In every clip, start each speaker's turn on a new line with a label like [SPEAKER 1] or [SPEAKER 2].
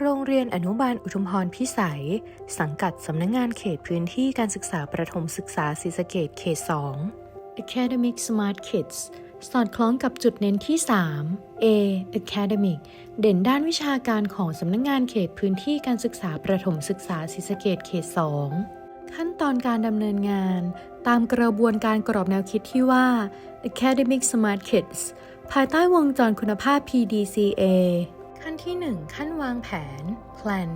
[SPEAKER 1] โรงเรียนอนุบาลอุทุมพรพิสัย สังกัดสำนักงงานเขตพื้นที่การศึกษาประถมศึกษาศรีสะเกดเขต 2 Academic Smart Kids สอดคล้องกับจุดเน้นที่ 3 A Academic เด่นด้านวิชาการของสำนักงงานเขตพื้นที่การศึกษาประถมศึกษาศรีสะเกดเขต 2 ขั้นตอนการดำเนินงาน ตามกระบวนการกรอบแนวคิดที่ว่า Academic Smart Kids ภายใต้วงจรคุณภาพ PDCA ขั้นที่ 1 ขั้นวางแผน plan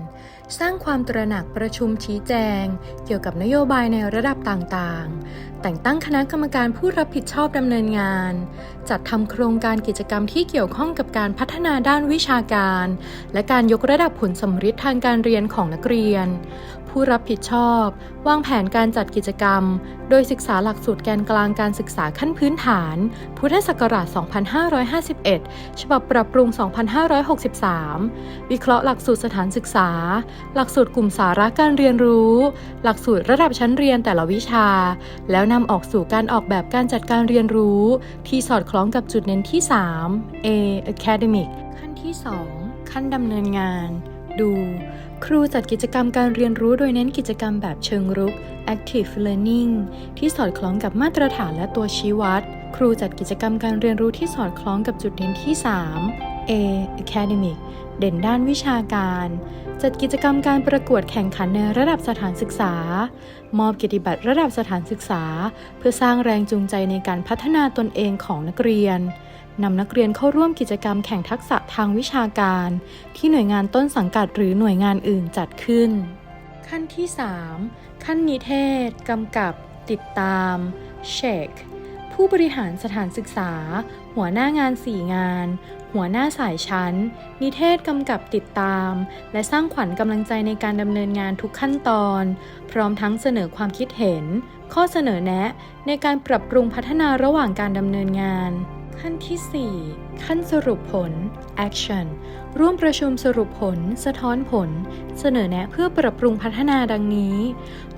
[SPEAKER 1] สร้างความตระหนักประชุมชี้แจง เกี่ยวกับนโยบายในระดับต่างๆ แต่งตั้งคณะกรรมการผู้รับผิดชอบดำเนินงาน จัดทำโครงการกิจกรรมที่เกี่ยวข้องกับการพัฒนาด้านวิชาการ และการยกระดับผลสมฤทธิ์ทางการเรียนของนักเรียน ผู้รับผิดชอบ วางแผนการจัดกิจกรรม โดยศึกษาหลักสูตรแกนกลางการศึกษาขั้นพื้นฐาน พุทธศักราช 2551 ฉบับปรับปรุง 2563 วิเคราะห์หลักสูตรสถานศึกษา หลักสูตรกลุ่มสาระการเรียนรู้ หลักสูตรระดับชั้นเรียนแต่ละวิชา แล้วนำออกสู่การออกแบบการจัดการเรียนรู้ ที่สอดคล้องกับจุดเน้นที่ 3 A Academic ขั้นที่ 2 ขั้นดำเนินงาน ดู ครูจัดกิจกรรมการเรียนรู้โดยเน้นกิจกรรมแบบเชิงรุก active learning ที่สอดคล้องกับมาตรฐานและตัวชี้วัด ครูจัดกิจกรรมการเรียนรู้ที่สอดคล้องกับจุดเด่นที่ 3 A academic เด่นด้านวิชาการ จัดกิจกรรมการประกวดแข่งขันในระดับสถานศึกษา มอบเกียรติบัตรระดับสถานศึกษา เพื่อสร้างแรงจูงใจในการพัฒนาตนเองของนักเรียน นำนักเรียนเข้าร่วมกิจกรรมแข่งทักษะทางวิชาการ ที่หน่วยงานต้นสังกัดหรือหน่วยงานอื่นจัดขึ้น ขั้นที่ 3 ขั้นนิเทศ กำกับ ติดตาม เช็ค ผู้บริหารสถานศึกษา หัวหน้างาน 4 งาน หัวหน้าสายชั้น นิเทศกำกับติดตาม และสร้างขวัญกำลังใจในการดำเนินงานทุกขั้นตอน พร้อมทั้งเสนอความคิดเห็น ข้อเสนอแนะ ในการปรับปรุงพัฒนาระหว่างการดำเนินงาน ขั้นที่ 4 ขั้นสรุปผล action ร่วมประชุมสรุปผล สะท้อนผล เสนอแนะเพื่อปรับปรุงพัฒนาดังนี้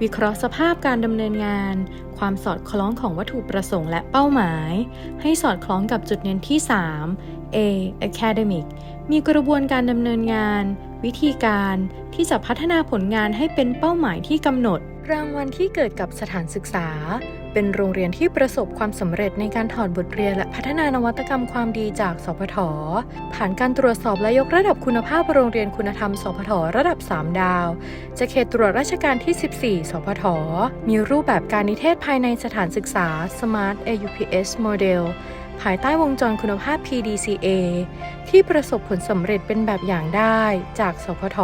[SPEAKER 1] วิเคราะห์สภาพการดำเนินงาน ความสอดคล้องของวัตถุประสงค์และเป้าหมาย ให้สอดคล้องกับจุดเน้นที่ 3 A academic มีกระบวนการดำเนินงาน วิธีการที่จะพัฒนาผลงานให้เป็นเป้าหมายที่กำหนด รางวัลที่เกิดกับสถานศึกษา เป็นโรงเรียนที่ประสบความสำเร็จในการถอดบทเรียนและพัฒนานวัตกรรมความดีจากสพทผ่านการตรวจสอบและยกระดับคุณภาพโรงเรียนคุณธรรม สพทระดับ 3 ดาวจากเขตตรวจราชการที่ 14 สพทมีรูปแบบการนิเทศภายในสถานศึกษา Smart AUPS Model ภายใต้วงจรคุณภาพ PDCA ที่ประสบผลสำเร็จเป็นแบบอย่างได้จากสพท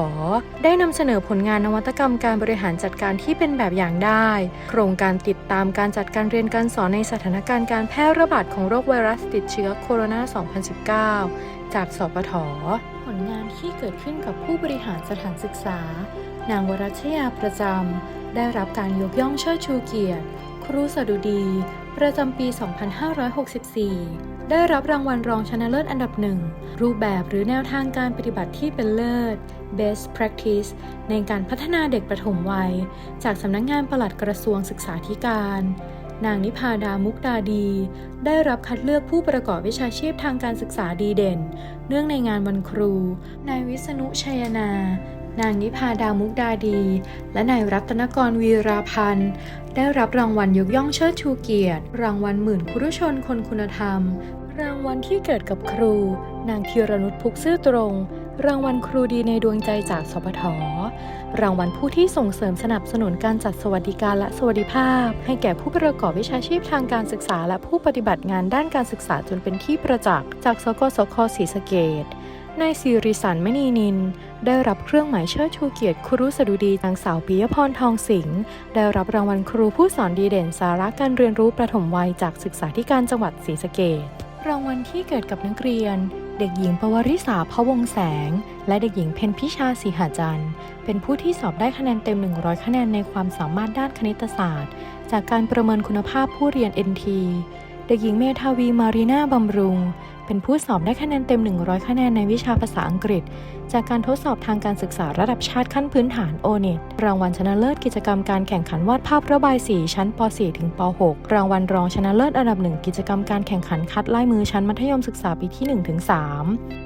[SPEAKER 1] ได้นำเสนอผลงานนวัตกรรมการบริหารจัดการที่เป็นแบบอย่างได้ โครงการติดตามการจัดการเรียนการสอนในสถานการณ์การแพร่ระบาดของโรคไวรัสติดเชื้อโคโรนา 2019 จากสพทผลงานที่เกิดขึ้นกับผู้บริหารสถานศึกษา นางวรัชยาประจำ ได้รับการยกย่องเชิดชูเกียรติ ครูสดุดี ประจำปี 2564 ได้รับรางวัลรองชนะเลิศอันดับหนึ่ง รูปแบบหรือแนวทางการปฏิบัติที่เป็นเลิศ Best Practice ในการพัฒนาเด็กประถมวัย จากสำนักงงานปลัดกระทรวงศึกษาธิการ นางนิพาดามุกดาดี ได้รับคัดเลือกผู้ประกอบวิชาชีพทางการศึกษาดีเด่น เนื่องในงานวันครู นายวิษณุชัยนา นางนิพาดามุกดาดี และนายรัตนกรวีราพันธ์ ได้รับรางวัลยกย่องเชิดชูเกียรติ รางวัลหมื่นครุชนคนคุณธรรม รางวัลที่เกิดกับครู นางธีรนุชพุกซื่อตรง รางวัลครูดีในดวงใจจากสพทรางวัลผู้ที่ส่งเสริมสนับสนุนการจัดสวัสดิการและสวัสดิภาพ ให้แก่ผู้ประกอบวิชาชีพทางการศึกษา และผู้ปฏิบัติงานด้านการศึกษาจนเป็นที่ประจักษ์ จากสกสคศรีสะเกดนายสิริสันมณีนิน ได้รับเครื่องหมายเชิดชูเกียรติครูสดุดีนางสาวปิยพรทองสิงห์ได้รับรางวัลครูผู้สอนดีเด่นสาระการเรียนรู้ประถมวัยจากศึกษาธิการจังหวัดศรีสะเกดรางวัลที่เกิดกับนักเรียน เด็กหญิงปวริษาพะวงแสง และเด็กหญิงเพนพิชาสีหาจันทร์เป็นผู้ที่สอบได้คะแนนเต็ม 100 คะแนนในความสามารถด้านคณิตศาสตร์ จากการประเมินคุณภาพผู้เรียน NT เด็กหญิงเมทาวีมารีนาบำรุง เป็นผู้สอบได้คะแนนเต็ม 100 คะแนนในวิชาภาษาอังกฤษ จากการทดสอบทางการศึกษาระดับชาติขั้นพื้นฐาน o n e t รางวัลชนะเลิศกิจกรรมการแข่งขันวาดภาพระบายสีชั้นป .4 ถึงป .6 รางวัลรองชนะเลิศอันดับหนึ่งกิจกรรมการแข่งขันคัดลายมือชั้นมัธยมศึกษาปีที่1-3